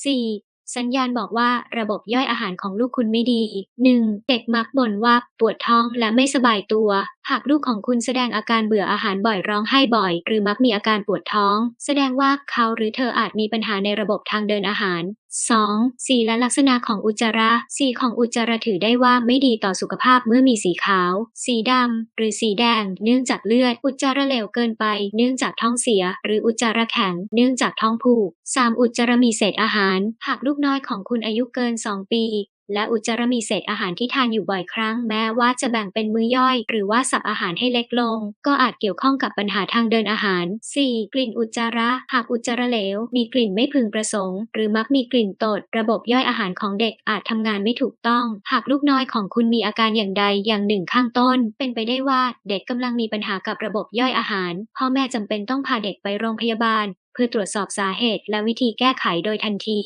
C. สัญญาณบอกว่าระบบย่อยอาหารของลูกคุณไม่ดี 1. เด็กมักบ่นว่าปวดท้องและไม่สบายตัว หากลูกของคุณแสดงอาการเบื่ออาหารบ่อยร้องไห้บ่อย หรือมักมีอาการปวดท้อง แสดงว่าเขาหรือเธออาจมีปัญหาในระบบทางเดินอาหาร 2. สีและลักษณะของอุจจาระ สีของอุจจาระถือได้ว่าไม่ดีต่อสุขภาพเมื่อมีสีขาว สีดำ หรือสีแดง เนื่องจากเลือด อุจจาระเหลวเกินไป เนื่องจากท้องเสีย หรืออุจจาระแข็ง เนื่องจากท้องผูก 3. อุจจาระมีเศษอาหาร หากลูกกน้อยของคุณอายุเกิน 2 ปี และอุจจาระมีเศษอาหารที่ทานอยู่บ่อยครั้ง แม้ว่าจะแบ่งเป็นมื้อย่อย หรือว่าสับอาหารให้เล็กลง ก็อาจเกี่ยวข้องกับปัญหาทางเดินอาหาร 4. กลิ่นอุจจาระ หากอุจจาระเหลว มีกลิ่นไม่พึงประสงค์ หรือมักมีกลิ่นตด ระบบย่อยอาหารของเด็กอาจทำงานไม่ถูกต้อง หากลูกน้อยของคุณมีอาการอย่างใดอย่างหนึ่งข้างต้น เป็นไปได้ว่าเด็กกำลังมีปัญหากับระบบย่อยอาหาร พ่อแม่จำเป็นต้องพาเด็กไปโรงพยาบาลเพื่อตรวจสอบสาเหตุและวิธีแก้ไขโดยทันที